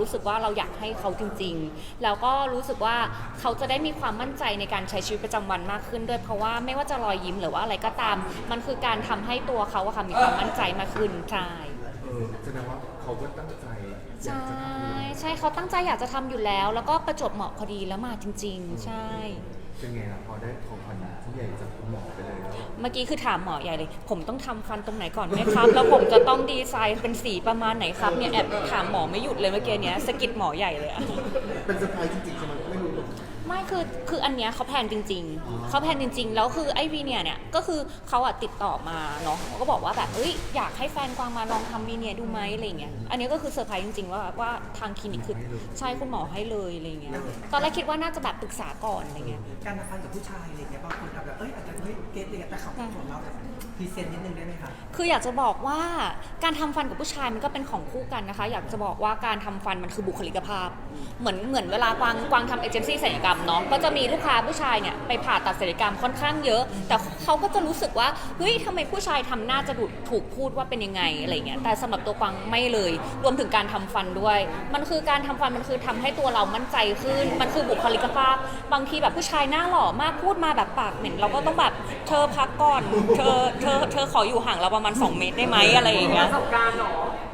รู้สึกว่าเราอยากให้เขาจริง ๆ แล้วก็รู้สึกว่าเขาจะได้มีความมั่นใจในการใช้ชีวิตประจำวันมากขึ้นด้วยเพราะว่าไม่ว่าจะรอยยิ้มหรือว่าอะไรก็ตาม มันคือการทำให้ตัวเขาอะค่ะมีความมั่นใจมากขึ้นใช่เออแสดงว่าเขาก็ตั้งใจอยาใช่กจะทำใช่เขาตั้งใจอยากจะทำอยู่แล้ว แล้วก็ประจวบเหมาะพอดีแล้วมาจริง ๆ ใช่ เป็นไงล่ะพอได้ของขวัญที่ใหญ่จากคุณหมอไปเลยแล้วเมื่อกี้คือถามหมอใหญ่เลย ผมต้องทำฟันตรงไหนก่อนไหมครับ แล้วผมจะต้องดีไซน์เป็นสีประมาณไหนครับเนี่ยแอบถามหมอไม่หยุดเลยเมื่อกี้เนี้ยสะกิดหมอใหญ่เลยอะ เป็นเซอร์ไพรส์จริงๆใช่ไหมไม่รู้หรอก ไม่คือคืออันเนี้ยเขาแพลนจริง ๆ เขาแพลนจริง ๆ แล้วคือไอวีเนียเนี่ยก็คือเขาอะติดต่อมาเนาะเขาก็บอกว่าแบบเอ้ยอยากให้แฟนกวางมาลองทำวีเนียดูไหมอะไรเงี้ยอันนี้ก็คือเซอร์ไพรส์จริง ๆ ว่าว่าทางคลินิกคือใช่คุณหมอให้เลยอะไรเงี้ยตอนแรกคิดว่าน่าจะแบบปรึกษาก่อนอะไรเงี้ยการทำฟันกับผู้ชายอะไรเงี้ยบางคนอาจจะเอ้ยอาจจะไม่เก็ตอะไรเงี้ยแต่เขาของเราแบบพ รีเซนต์นิดนึงได้ไหมคะคืออยากจะบอกว่าการทำฟันกับผู้ชายมันก็เป็นของคู่กันนะคะ อยากจะบอกว่าการทำฟันมันคือบุคลิกภาพ เหมือนเหมือนเวลากวางกวางทำเอเจนซี่ศัลยกรรมเนาะก็จะมีลูกค้าผู้ชายเนี่ยไปผ่าตัดศัลยกรรมค่อนข้างเยอะ แต่เขาก็จะรู้สึกว่าเฮ้ยทำไมผู้ชายทำหน้าจะดูถูกพูดว่าเป็นยังไงอะไรเงี้ยแต่สำหรับตัวกวางไม่เลย รวมถึงการทำฟันด้วย มันคือการทำฟันมันคือทำให้ตัวเรามั่นใจขึ้น มันคือบุคลิกภาพ บางทีแบบผู้ชายหน้าหล่อมากพูดมาแบบปากเหม็นเราก็ต้องแบบเธอพักก่อนเธอเธอเธอขออยู่ห่างเราประมาณ 2 เมตรได้ไหมอะไรอย่างเงี้ยประสบการณ์เหรอ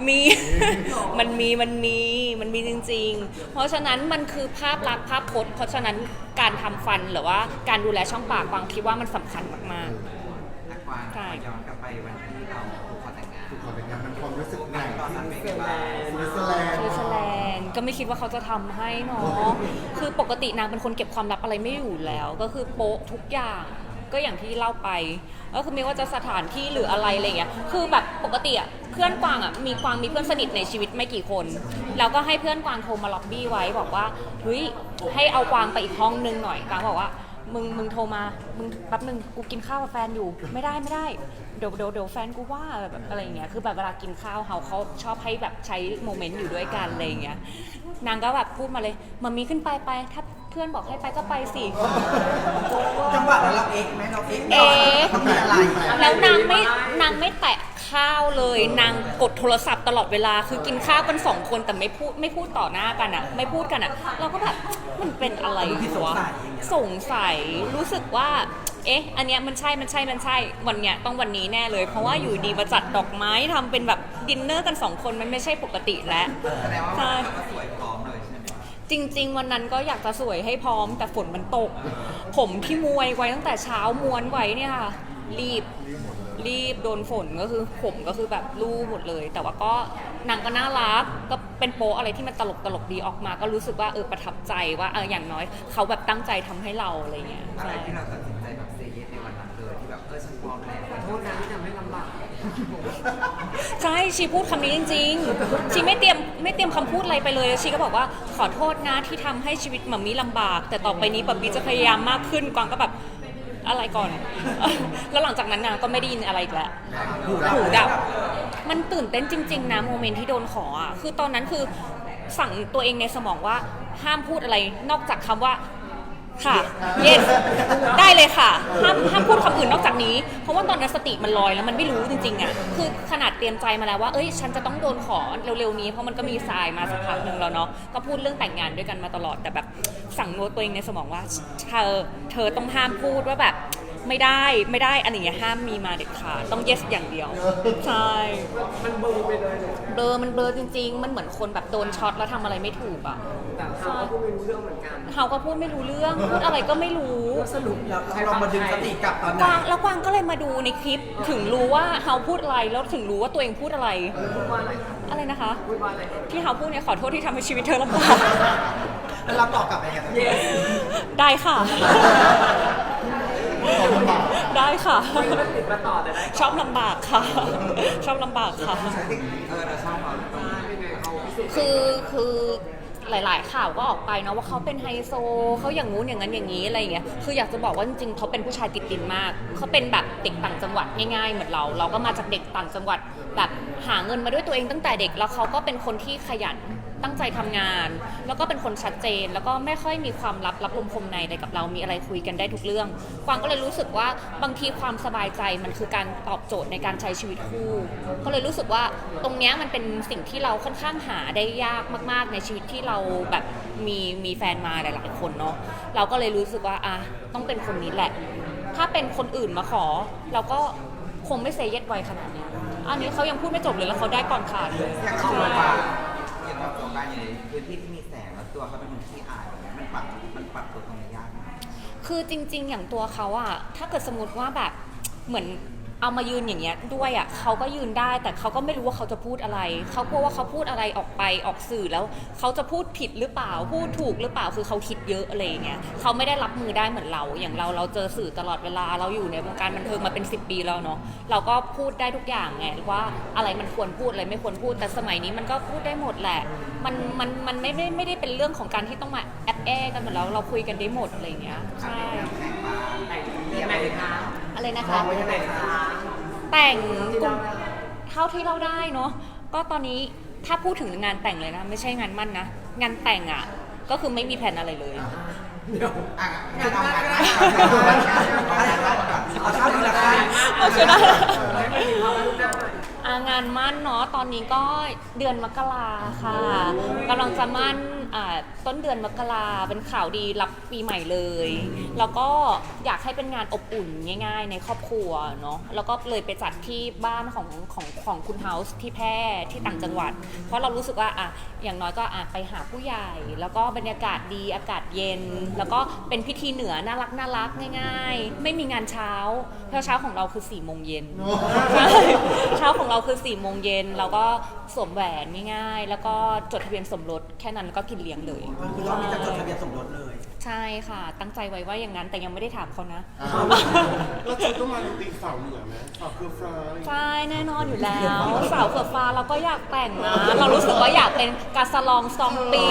มี มันมี มันมี มันมีจริง ๆ เพราะฉะนั้นมันคือภาพลักษณ์ภาพพจน์ เพราะฉะนั้นการทำฟันหรือว่าการดูแลช่องปากบางคิดว่ามันสำคัญมาก นักวางใช่ ย้อนกลับไปวันที่เราผูกคอแต่งงาน ถูกขอแต่งงานมันความรู้สึกไหนตอนนั้นที่เป็นไงบ้าง สวิตเซอร์แลนๆด์ สวิตเซอร์แลนด์ก็ไม่คิดว่าเขาจะทำให้เนาะ คือปกตินางเป็นคนเก็บความลับอะไรไม่อยู่แล้ว ก็คือโป๊ะทุกอย่าง ก็อย่างที่เล่าไป ก็คือไม่ว่าจะสถานที่หรืออะไรอะไรเงี้ย คือแบบปกติอะเพื่อนกวางอะมีกวางมีเพื่อนสนิทในชีวิตไม่กี่คน แล้วก็ให้เพื่อนกวางโทรมาล็อบบี้ไว้บอกว่าเฮ้ยให้เอากวางไปอีกห้องนึงหน่อยกวางบอกว่ามึงมึงโทรมา มึงแป๊บนึงกูกินข้าวกับแฟนอยู่ ไม่ได้ไม่ได้ เดี๋ยวเดี๋ยวเดี๋ยวแฟนกูว่าแบบอะไรอย่างเงี้ย คือแบบเวลากินข้าวเขาเขาชอบให้แบบใช้โมเมนต์อยู่ด้วยกันอะไรอย่างเงี้ย นางก็แบบพูดมาเลยมามีขึ้นไปไปถ้า พื่อนบอกให้ไปก็ไปสิ จังหวะนั้นเราเอ็กซ์ไหมเราเอ็กซ์เอ๊ะเขามีอะไรแล้วนางไม่นางไม่แตะข้าวเลย นางกดโทรศัพท์ตลอดเวลาคือกินข้าวกันสองคนแต่ไม่พูดไม่พูดต่อหน้ากันอะไม่พูดกันอะเราก็แบบมันเป็นอะไรวะสงสัยรู้สึกว่า เอ๊ะ อันเนี้ยมันใช่มันใช่มันใช่วันเนี้ยต้องวันนี้แน่เลย เพราะว่าอยู่ดีมาจัดดอกไม้ทำเป็นแบบดินเนอร์กันสองคนมันไม่ใช่ปกติแล้วแสดงว่าใช่เราก็สวย จริง ๆ วันนั้นก็อยากจะสวยให้พร้อมแต่ฝนมันตก ผมที่มวยไว้ตั้งแต่เช้าม้วนไว้เนี่ยค่ะ รีบรีบโดนฝนก็คือผมก็คือแบบรูหมดเลย แต่ว่าก็ นางก็น่ารักก็เป็นโป๊อะไรที่มันตลกตลกๆดีออกมา ก็รู้สึกว่าเออประทับใจว่าเอออย่างน้อยเขาแบบตั้งใจทำให้เราอะไรเงี้ยอะไรใช่ที่เราตัดสินใจแบบเซเยสในวันนั้นเลยที่แบบเออฉันพร้อมแล้วโทษนะที่ทำให้ลำบากใช่ชีพูดคำนี้จริง ๆ ชีไม่เตรียมไม่เตรียมคำพูดอะไรไปเลยชีก็บอกว่าขอโทษนะที่ทำให้ชีวิตหมามีลำบาก แต่ต่อไปนี้ป๊าปีจะพยายามมากขึ้นกวางก็แบบอะไรก่อน แล้วหลังจากนั้นนางก็ไม่ได้ยินอะไรอีกแล้วหูดับ มันตื่นเต้นจริง ๆ นะโมเมนต์ที่โดนขออะคือตอนนั้นคือสั่งตัวเองในสมองว่าห้ามพูดอะไรนอกจากคำว่าค่ะ yes ได้เลยค่ะ ห้ามห้ามพูดคำอื่นนอกจากนี้ เพราะว่าตอนนั้นสติมันลอยแล้วมันไม่รู้จริงๆอะคือขนาดเตรียมใจมาแล้วว่าเอ้ยฉันจะต้องโดนขอเร็วๆนี้เพราะมันก็มีทรายมาสักพักหนึ่งแล้วเนาะก็พูดเรื่องแต่งงานด้วยกันมาตลอดแต่แบบสั่งโน้ตตัวเองในสมองว่าเธอเธอต้องห้ามพูดว่าแบบ ไม่ได้ไม่ได้อันอย่างเงี้ยห้ามมีมาเด็ดขาดต้อง yes อย่างเดียว ใช่มันเบลอไปเลยเลยเบลอมันเบลอจริง ๆ มันเหมือนคนแบบโดนช็อตแล้วทำอะไรไม่ถูกอะแต่เขาก็พูดไม่รู้เรื่องเหมือนกันเขาก็พูดไม่รู้เรื่องพูดอะไรก็ไม่รู้ สรุปเราเรามาดึงสติกลับตอนไหกน วางแล้วกวางก็เลยมาดูในคลิปถึงรู้ว่าเฮาพูดอะไรแล้วถึงรู้ว่าตัวเองพูดอะไร พูดว่าอะไรอะไรนะคะ พูดว่าอะไรที่เฮาพูดเนี่ยขอโทษที่ทำให้ชีวิตเธอลำบาก แล้วเราตอบกลับไปไงเย้ได้ค่ะ ได้ค่ะไม่มาติดมาต่อแต่ได้ชอบลำบากค่ะ ชอบลำบากค่ะเออเราชอบเขาตรงนี้เป็นไงเขาพิสูจน์คือคือหลาย ๆ ข่าวก็ออกไปเนาะว่าเขาเป็นไฮโซเขาอย่างงู้นอย่างนั้นอย่างนี้อะไรอย่างเงี้ยคืออยากจะบอกว่าจริงๆเขาเป็นผู้ชายติดดินมากเขาเป็นแบบเด็กต่างจังหวัดง่าย ๆ เหมือนเรา เราก็มาจากเด็กต่างจังหวัด แบบหาเงินมาด้วยตัวเองตั้งแต่เด็กแล้วเขาก็เป็นคนที่ขยันตั้งใจทำงาน แล้วก็เป็นคนชัดเจน แล้วก็ไม่ค่อยมีความลับรับลมคมในอะไรกับเรามีอะไรคุยกันได้ทุกเรื่องกวางก็เลยรู้สึกว่าบางทีความสบายใจมันคือการตอบโจทย์ในการใช้ชีวิตคู่ ก็เลยรู้สึกว่าตรงเนี้ยมันเป็นสิ่งที่เราค่อนข้างหาได้ยากมาก ๆ ในชีวิตที่เราแบบมีมีแฟนมาหลายๆคนเนาะเราก็เลยรู้สึกว่าอะต้องเป็นคนนี้แหละ ถ้าเป็นคนอื่นมาขอ เราก็คงไม่เซเยสไวขนาดเนี้ยอันนี้เขายังพูดไม่จบเลยแล้วเขาได้ก่อนขาดเลยยากเข้ามา การอยู่ในพื้นที่ที่มีแสงแล้วตัวเขาเป็นคนที่อายอย่างนี้มันปรับมันปรับตัวตรงนี้ยากไหมคือจริง ๆ อย่างตัวเขาอะถ้าเกิดสมมติว่าแบบเหมือน เอามายืนอย่างเงี้ยด้วยอะเขาก็ยืนได้ แต่เขาก็ไม่รู้ว่าเขาจะพูดอะไร เขากลัวว่าเขาพูดอะไรออกไปออกสื่อแล้ว เขาจะพูดผิดหรือเปล่า พูดถูกหรือเปล่าคือเขาคิดเยอะอะไรเงี้ยเขาไม่ได้รับมือได้เหมือนเรา อย่างเราเราเจอสื่อตลอดเวลาเราอยู่ในวงการบันเทิงมาเป็น 10 ปีแล้วเนาะเราก็พูดได้ทุกอย่างไงว่าอะไรมันควรพูดอะไรไม่ควรพูดแต่สมัยนี้มันก็พูดได้หมดแหละ มันมันมันไม่ได้ไม่ได้เป็นเรื่องของการที่ต้องมาแอบแอกันเหมือนเราเราคุยกันได้หมดอะไรเงี้ยใช่แต่งเรียนไหนคะ อะไรนะมอคะงไว้ยังไงคะ แต่งที่เราได้เท่าที่เราได้เนาะก็ตอนนี้ถ้าพูดถึงงานแต่งเลยนะ ไม่ใช่งานมั่นนะ งานแต่งอะ ก็คือไม่มีแผนอะไรเลยอะงานงานงานงานงานงานเอาเท่านี้ละกัน เอาชนะางานมั่นเนาะตอนนี้ก็เดือนมกราค่ะกำลังจะมั่นอ่าต้นเดือนมกราเป็นข่าวดีรับปีใหม่เลย แล้วก็อยากให้เป็นงานอบอุ่นง่าย ๆ ในครอบครัวเนาะแล้วก็เลยไปจัดที่บ้านของของของคุณเฮาส์ที่แพร่ที่ต่างจังหวัด เพราะเรารู้สึกว่าอะอย่างน้อยก็อะไปหาผู้ใหญ่ แล้วก็บรรยากาศดีอากาศเย็น แล้วก็เป็นพิธีเหนือน่ารักน่ารักง่าย ๆ ไม่มีงานเช้าเพราะเช้าของเราคือ4ี่โมงเย็นใช่เช้าของเราคือ4ี่โมงเย็นเราก็สวมแหวนง่ายๆ แล้วก็จดทะเบียนสมรสแค่นั้นก็กินเลี้ยงเลยคือรอบนี้จะจดทะเบียนสมรสเลย ใช่ค่ะ ตั้งใจไว้ว่าอย่างนั้นแต่ยังไม่ได้ถามเขานะ แล้วชุดต้องมาในตีมสาวเหนือไหมสาวคือฟ้าอะไรอย่างเงี้ยใช่แน่นอนอยู่แล้วสาวเขือฟ้าเราก็อยากแต่งนะ เรารู้สึกว่าอยากเป็นกาสลองซองปี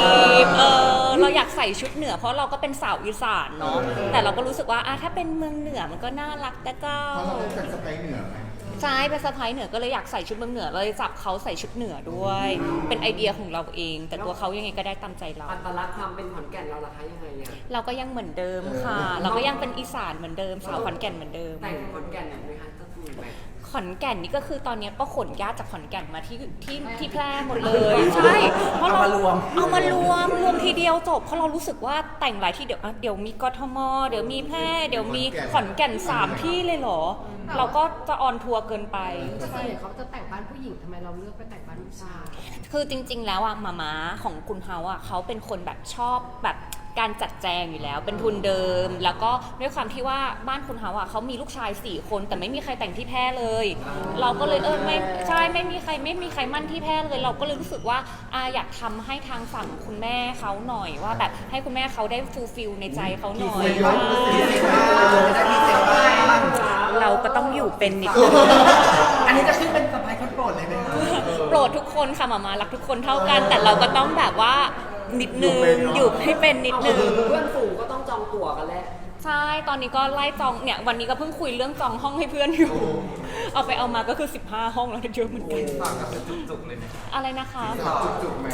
บเออเราอยากใส่ชุดเหนือ เพราะเราก็เป็นสาวอีสานเนาะแต่เราก็รู้สึกว่าอะถ้าเป็นเมืองเหนือมันก็น่ารักแต่เจ้า เพราะเราเป็นสไปเหนือไหม ใช่เป็นสะพ้ายเหนือก็เลยอยากใส่ชุดเมืองเหนือเลยจับเขาใส่ชุดเหนือด้วย เป็นไอเดียของเราเอง แต่ตัวเขายังไงก็ได้ตามใจเรา อัตลักษณ์ความเป็นขอนแก่นเราล่ะคะยังไงเนี่ยเราก็ยังเหมือนเดิมค่ะ เราก็ยังเป็นอีสานเหมือนเดิมสาวขอนแก่นเหมือนเดิม แต่งขอนแก่นไหมคะก็คือแบบ ขอนแก่นนี่ก็คือตอนนี้ก็ขนญาติจากขอนแก่นมาที่ที่ที่แพร่หมดเลย ใช่เพราะเราเอามารวม เอามารวมรวมทีเดียวจบเพราะเรารู้สึกว่าแต่งหลายที่เดี๋ยวอะเดี๋ยวมีกทมเดี๋ยวมีแพร่เดี๋ยวมีขอนแก่นสามที่เลยเหรอ เราก็จะออนทัวร์เกินไป แต่ส่วนใหญ่เขาจะแต่งบ้านผู้หญิงทำไมเราเลือกไปแต่งบ้านผู้ชาย คือจริงๆ แล้วอะมาม้าของคุณเฮาอะเขาเป็นคนแบบชอบแบบ การจัดแจงอยู่แล้ว เป็นทุนเดิม แล้วก็ด้วยความที่ว่าบ้านคุณเฮาอะเขามีลูกชายสี่คน แต่ไม่มีใครแต่งที่แพร่เลย เราก็เลยเออไม่ใช่ไม่มีใครไม่มีใครมั่นที่แพร่เลย เราก็เลยรู้สึกว่าอาอยากทำให้ทางฝั่งคุณแม่เขาหน่อยว่าแบบให้คุณแม่เขาได้ฟูลฟิลในใจเขาหน่อยเราก็ต้องอยู่เป็นนิดนึงอันนี้จะขึ้นเป็นสะพายคนโปรดเลยไหมคะ โปรดทุกคนค่ะหมามารักทุกคนเท่ากัน แต่เราก็ต้องแบบว่า นิดนึง อยู่ให้เป็นนิดนึง เพื่อนฝูงก็ต้องจองตั๋วกันแล้วใช่ ตอนนี้ก็ไล่จอง เนี่ย วันนี้ก็เพิ่งคุยเรื่องจองห้องให้เพื่อนอยู่ เอาไปเอามาก็คือ 15 ห้องแล้วเยอะเหมือนกันสอนก็คือจุกๆเลยไหมอะไรนะคะสาวจุกๆไหม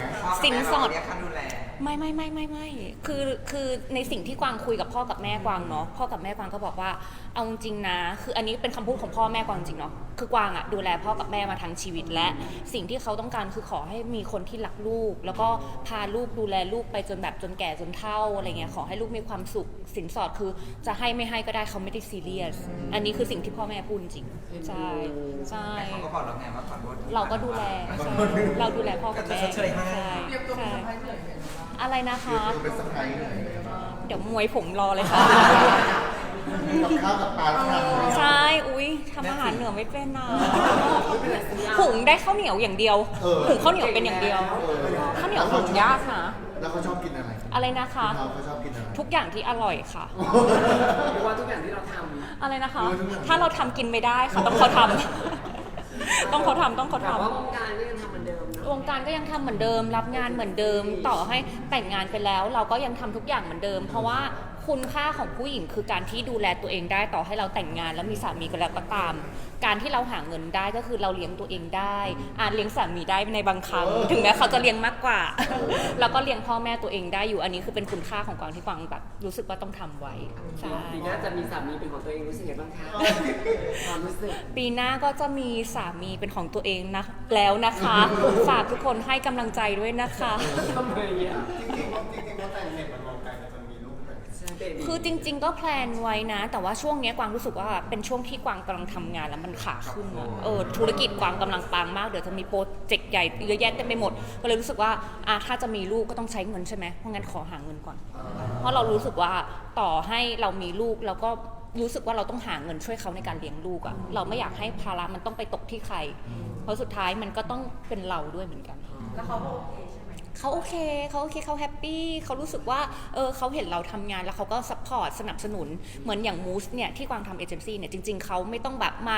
สินสอด เรียกค่าดูแล ไม่ไม่ไม่ไม่ไม่คือคือในสิ่งที่กวางคุยกับพ่อกับแม่กวางเนาะพ่อกับแม่กวางก็บอกว่าเอาจริงๆนะ คืออันนี้เป็นคำพูดของพ่อแม่กวางจริงเนาะคือกวางอะดูแลพ่อกับแม่มาทั้งชีวิตและ สิ่งที่เขาต้องการคือขอให้มีคนที่รักลูก แล้วก็พาลูกดูแลลูกไปจนแบบจนแก่จนเฒ่าอะไรเงี้ยขอให้ลูกมีความสุขสินสอดคือจะให้ไม่ให้ก็ได้เขาไม่ได้ซีเรียส อันนี้คือสิ่งที่พ่อแม่พูดจริงใช่ใช่แต่เขาก็บอกเราไงว่าขอโทษที่เราก็ดูแลใช่เราดูแลพ่อกับแม่ก็จะชดเชยให้ใช่ใช่ อะไรนะคะ คือเป็นสไปเหนือเดี๋ยวมวยผมรอเลยค่ะ กับข้าวกับปลาทำใช่ อุ้ยทำอาหารเหนือไม่เป็นนะหุงได้ข้าวเหนียวอย่างเดียวหุงข้าวเหนียวเป็นอย่างเดียวข้าวเหนียวหุงยากนะ แล้วเขาชอบกินอะไรอะไรนะคะเขาเขาชอบกินอะไร ทุกอย่างที่อร่อยค่ะ หรือว่าทุกอย่างที่เราทอะไรนะคะ ถ้าเราทำกินไม่ได้ค่ะ ต้องเขาทำต้องเขาทำต้องเขาำแต่ทำ ว่าวงการก็ยังทำเหมือนเดิมเนอะ วงการก็ยังทำเหมือนเดิม รับงานเหมือนเดิม ต่อให้แต่งงานไปแล้ว เราก็ยังทำทุกอย่างเหมือนเดิม เพราะว่า คุณค่าของผู้หญิงคือการที่ดูแลตัวเองได้ต่อให้เราแต่งงาน แล้วมีสามีก็แล้วก็ตาม การที่เราหาเงินได้ก็คือเราเลี้ยงตัวเองได้ อาจเลี้ยงสามีได้ในบางครั้ง ถึงแม้เขาจะเลี้ยงมากกว่า แล้วก็เลี้ยงพ่อแม่ตัวเองได้อยู่อันนี้คือเป็นคุณค่าของกวางที่กวางแบบรู้สึกว่าต้องทำไว้ใช่ปีหน้าจะมีสามีเป็นของตัวเองรู้สึกไงบ้างคะความรู้สึกปีหน้าก็จะมีสามีเป็นของตัวเองนะแล้วนะคะฝากทุกคนให้กำลังใจด้วยนะคะทำไมอะจริงๆว่าจริงๆว่าแต่งเน็ต คือจริง ๆ ก็แพลนไว้นะ แต่ว่าช่วงเนี้ยกวางรู้สึกว่าเป็นช่วงที่กวางกำลังทำงานแล้วมันขาขึ้นอะเออธุรกิจกวางกำลังปังมากเดี๋ยวจะมีโปรเจกต์ใหญ่เยอะแยะเต็มไปหมด ก็เลยรู้สึกว่าอะถ้าจะมีลูกก็ต้องใช้เงินใช่ไหมเพราะงั้นขอหาเงินก่อน เพราะเรารู้สึกว่าต่อให้เรามีลูกเราก็รู้สึกว่าเราต้องหาเงินช่วยเขาในการเลี้ยงลูกอะเราไม่อยากให้ภาระมันต้องไปตกที่ใคร เพราะสุดท้ายมันก็ต้องเป็นเราด้วยเหมือนกัน แล้วเขาโอเคใช่ไหม เขาโอเคเขาโอเคเขาแฮปปี้เขารู้สึกว่าเออเขาเห็นเราทำงานแล้วเขาก็ซัพพอร์ตสนับสนุน เหมือนอย่างมูสเนี่ยที่กวางทำเอเจนซี่เนี่ยจริง ๆเขาไม่ต้องแบบมา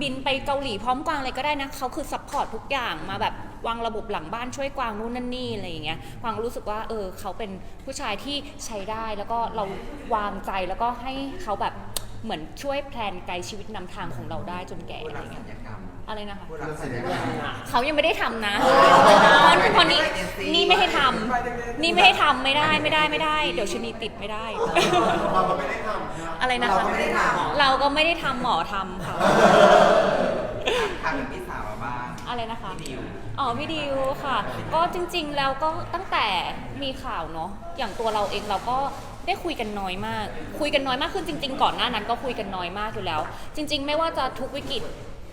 บินไปเกาหลีพร้อมกวางอะไรก็ได้นะเขาคือซัพพอร์ตทุกอย่างมาแบบวางระบบหลังบ้านช่วยกวางนู่นนั่นนี่อะไรอย่างเงี้ยกวางรู้สึกว่าเออเขาเป็นผู้ชายที่ใช้ได้แล้วก็เราวางใจแล้วก็ให้เขาแบบเหมือนช่วยแพลนไกด์ชีวิตนำทางของเราได้จนแก่อะไรเงี้ย อะไรนะคะผู้รับสัญญกรรมเขายังไม่ได้ทำนะเพราะนี่นี่ไม่ให้ทำนี่ไม่ให้ทำไม่ได้ไม่ได้ไม่ได้ เดี๋ยวชนีติดไม่ได้ เราก็ไม่ได้ทำใช่ไหมอะไรนะคะ เราก็ไม่ได้ทำเราก็ไม่ได้ทำหมอทำค่ะทำกับพี่สาวมาบ้างอะไรนะคะพี่ดิวอ๋อพี่ดิวค่ะ ก็จริงๆแล้วก็ตั้งแต่มีข่าวเนาะอย่างตัวเราเองเราก็ได้คุยกันน้อยมาก คุยกันน้อยมากขึ้นจริง ๆ ก่อนหน้านั้นก็คุยกันน้อยมากอยู่แล้ว จริง ๆ ไม่ว่าจะทุกวิกฤต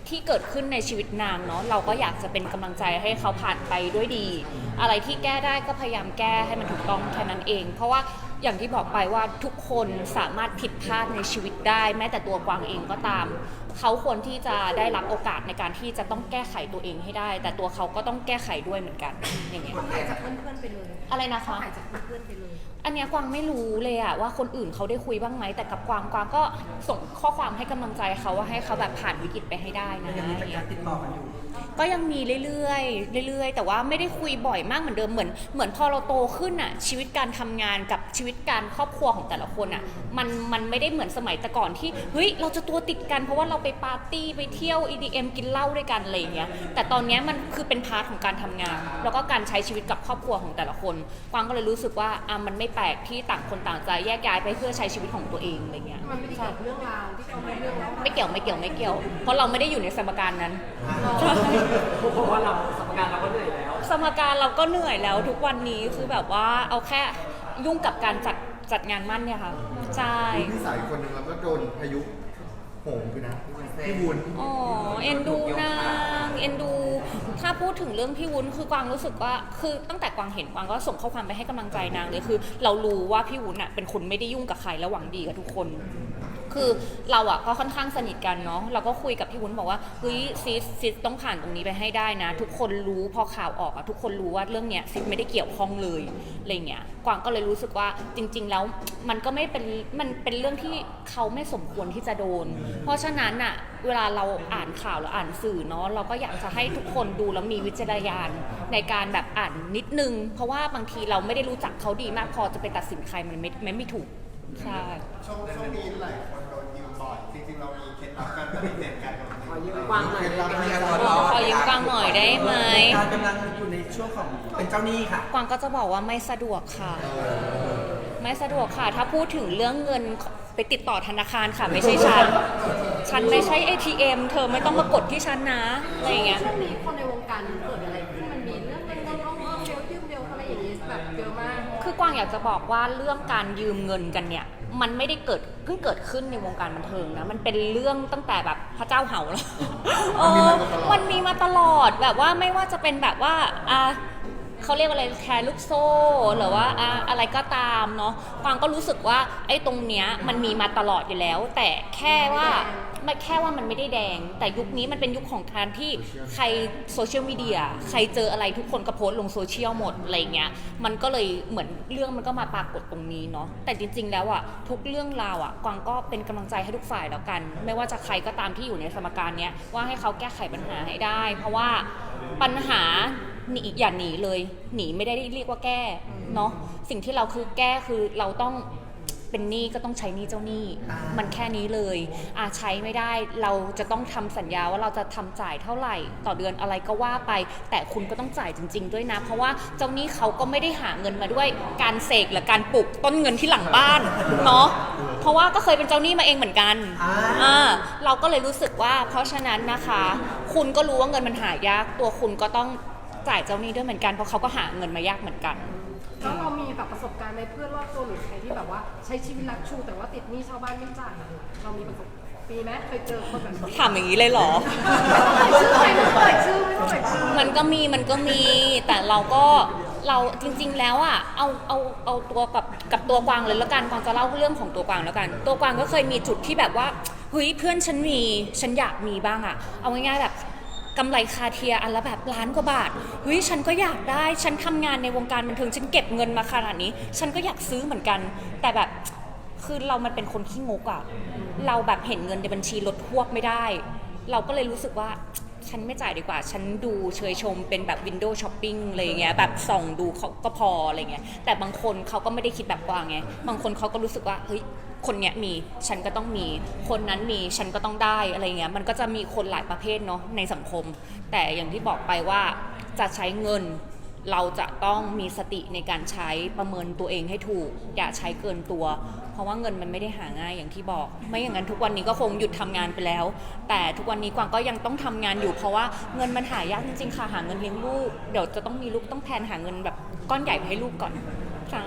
ที่เกิดขึ้นในชีวิตนางเนาะเราก็อยากจะเป็นกำลังใจให้เขาผ่านไปด้วยดี อะไรที่แก้ได้ก็พยายามแก้ให้มันถูกต้องแค่นั้นเอง เพราะว่า อย่างที่บอกไปว่าทุกคนสามารถผิดพลาดในชีวิตได้ แม้แต่ตัวกวางเองก็ตาม เขาควรที่จะได้รับโอกาสในการที่จะต้องแก้ไขตัวเองให้ได้ แต่ตัวเขาก็ต้องแก้ไขด้วยเหมือนกัน อย่างเงี้ยเขาหายจากเพื่อนๆไปเลยอะไรนะคะเขาหายจากเพื่อนๆไปเลย อันเนี้ยกวางไม่รู้เลยอะว่าคนอื่นเขาได้คุยบ้างไหมแต่กับกวางกวางก็ส่งข้อความให้กำลังใจเขาว่าให้เขาแบบผ่านวิกฤตไปให้ได้นะ ยังมีการติดต่อกันอยู่ ก็ยังมีเรื่อยๆเรื่อยๆ แต่ว่าไม่ได้คุยบ่อยมากเหมือนเดิมเหมือนเหมือนพอเราโตขึ้นอะชีวิตการทำงานกับชีวิตการครอบครัวของแต่ละคนอะมันมันไม่ได้เหมือนสมัยแต่ก่อนที่เฮ้ยเราจะตัวติดกันเพราะว่าเราไปปาร์ตี้ไปเที่ยว EDM กินเหล้าด้วยกันอะไรอย่างเงี้ยแต่ตอนเนี้ยมันคือเป็นพาร์ทของการทำงาน แล้วก็การใช้ชีวิตกับครอบครัวของแต่ละคนกวางก็เลยรู้สึกว่าอะมันไม่แปลกที่ต่างคนต่างจะแยกย้ายไปเพื่อใช้ชีวิตของตัวเองอะไรเงี้ยมันไม่ได้เกิดเรื่องราวที่เขาไม่เรื่องแล้วไม่เกี่ยวไม่เกี่ยวไม่เกี่ยว เพราะเราไม่ได้อยู่ในสมการนั้นเพราะว่าเราสมการเราก็เหนื่อยแล้ว สมการเราก็เหนื่อยแล้วทุกวันนี้คือแบบว่าเอาแค่ยุ่งกับการจัดจัดงานมั่นเนี่ยค่ะใช่พี่สาวอีกคนนึงเราก็โดนพายุโหมคือนะพี่วุ้นอ๋อเอ็นดูนางเอ็นดู ถ้าพูดถึงเรื่องพี่วุ้นคือกวางรู้สึกว่าคือตั้งแต่กวางเห็นกวางก็ส่งข้อความไปให้กำลังใจนางเลยคือ เรารู้ว่าพี่วุ้นอะเป็นคนไม่ได้ยุ่งกับใครและหวังดีกับทุกคน คือเราอะก็ค่อนข้างสนิทกันเนาะเราก็คุยกับพี่วุ้นบอกว่าเฮ้ยซิสซิสต้องผ่านตรงนี้ไปให้ได้นะ ทุกคนรู้พอข่าวออกอะทุกคนรู้ว่าเรื่องเนี้ยซิสไม่ได้เกี่ยวข้องเลยอะไรเงี้ยกวางก็เลยรู้สึกว่าจริง ๆ แล้วมันก็ไม่เป็นมันเป็นเรื่องที่เขาไม่สมควรที่จะโดน เพราะฉะนั้นอะเวลาเราอ่านข่าวหรืออ่านสื่อเนาะเราก็อยากจะให้ทุกคนดูแล้วมีวิจารณญาณในการแบบอ่านนิดนึง เพราะว่าบางทีเราไม่ได้รู้จักเขาดีมากพอจะไปตัดสินใครมันไม่ไม่ไม่ถูกใช่ช่วงช่วงนี้หลายคนโดนยืมบ่อยจริงๆเรามีเคล็ดลับการปฏิเสธการโดนขอยืยืมมกวางหน่อยเคล็ดลับได้ไหมในคะการรอดขอยืมกวางหน่อยได้ไหมการกำลังอยู่ใน ช่วงของเป็นเจ้าหนี้ค่ะ กวางก็จะบอกว่าไม่สะดวกค่ะ ไม่สะดวกค่ะ ถ้าพูดถึงเรื่องเงินไปติดต่อธนาคารค่ะ ไม่ใช่ฉัน ฉันไม่ใช่ ATM เธอไม่ต้องมากดที่ฉันนะอะไรอย่างเงี้ย ช่วงนี้คนในวงการเกิดอะไร กคือกวางอยากจะบอกว่าเรื่องการยืมเงินกันเนี่ย มันไม่ได้เกิดเพิ่งเกิดขึ้นในวงการบันเทิงนะ มันเป็นเรื่องตั้งแต่แบบพระเจ้าเห่าแล้วเออมันมีมาตลอดแบบว่าไม่ว่าจะเป็นแบบว่าอะเขาเรียกว่าอะไรแชร์ลูกโซ่หรือว่าอะอะไรก็ตามเนาะกวางก็รู้สึกว่าไอ้ตรงเนี้ยมันมีมาตลอดอยู่แล้ว แต่แค่ว่า ไม่แค่ว่ามันไม่ได้แดง แต่ยุคนี้มันเป็นยุคของการที่ใครโซเชียลมีเดียใครเจออะไรทุกคนก็โพสต์ลงโซเชียลหมดอะไรเงี้ยมันก็เลยเหมือนเรื่องมันก็มาปรากฏตรงนี้เนาะแต่จริง ๆ แล้วอะทุกเรื่องราวอะกวางก็เป็นกำลังใจให้ทุกฝ่ายแล้วกัน ไม่ว่าจะใครก็ตามที่อยู่ในสมการเนี้ยว่าให้เขาแก้ไขปัญหาให้ได้ เพราะว่าปัญหาหนีอย่าหนีเลย หนีไม่ได้เรียกว่าแก้เนาะสิ่งที่เราคือแก้คือเราต้อง เป็นหนี้ก็ต้องใช้หนี้เจ้าหนี้อ่ามัมันแค่นี้เลยอาใช้ไม่ได้เราจะต้องทำสัญญาว่าเราจะทำจ่ายเท่าไหร่ ต่อเดือนอะไรก็ว่าไป แต่คุณก็ต้องจ่ายจริง ๆ ด้วยนะ เพราะว่าเจ้าหนี้เขาก็ไม่ได้หาเงินมาด้วยการเสกหรือการปลูกต้นเงินที่หลังบ้านเนาะเพราะว่าก็เคยเป็นเจ้าหนี้มาเองเหมือนกันอ่าอ่าเราก็เลยรู้สึกว่า เพราะฉะนั้นนะคะ คุณก็รู้ว่าเงินมันหายากตัวคุณก็ต้องจ่ายเจ้าหนี้ด้วยเหมือนกันเพราะเขาก็หาเงินมายากเหมือนกัน แล้วเรามีแบบประสบการณ์ในเพื่อนรอบตัวหรือใครที่แบบว่าใช้ชีวิตรักชูแต่ว่าติดหนี้ชาวบ้านไม่จ่ายอะเรามีประสบปีไหมเคยเจอคนแบบนี้ถามอย่างนี้เลยเหรอชื่อใครไม่ต้องเอ่ยชื่อไม่ต้องเอ่ยชื่อ มันก็มีมันก็มีแต่เราก็เราจริง ๆ แล้วอะเอาเอาเอาตัวกับกับตัวกวางเลยแล้วกันกวางจะเล่าเรื่องของตัวกวางแล้วกัน ตัวกวางก็เคยมีจุดที่แบบว่าเฮ้ยเพื่อนฉันมีฉันอยากมีบ้างอะเอาง่ายๆแบบ กำไรคาเทียอันละแบบล้านกว่าบาทเฮ้ยฉันก็อยากได้ ฉันทำงานในวงการบันเทิงฉันเก็บเงินมาขนาดนี้ ฉันก็อยากซื้อเหมือนกัน แต่แบบคือเรามันเป็นคนขี้งกอะเราแบบเห็นเงินในบัญชีลดทวบไม่ได้ เราก็เลยรู้สึกว่าฉันไม่จ่ายดีกว่า ฉันดูเชยชมเป็นแบบวินโดว์ช้อปปิ้งอะไรเงี้ย แบบส่องดูเขาก็พออะไรเงี้ย แต่บางคนเขาก็ไม่ได้คิดแบบกวางไง บางคนเขาก็รู้สึกว่า เฮ้ย คนเนี้ยมีฉันก็ต้องมี คนนั้นมีฉันก็ต้องได้อะไรเงี้ยมันก็จะมีคนหลายประเภทเนาะในสังคม แต่อย่างที่บอกไปว่าจะใช้เงินเราจะต้องมีสติในการใช้ประเมินตัวเองให้ถูก อย่าใช้เกินตัว เพราะว่าเงินมันไม่ได้หาง่ายอย่างที่บอก ไม่อย่างนั้นทุกวันนี้ก็คงหยุดทำงานไปแล้ว แต่ทุกวันนี้กวางก็ยังต้องทำงานอยู่เพราะว่าเงินมันหายากจริงๆค่ะหาเงินเลี้ยงลูกเดี๋ยวจะต้องมีลูกต้องแพนหาเงินแบบก้อนใหญ่ไปให้ลูกก่อนใช่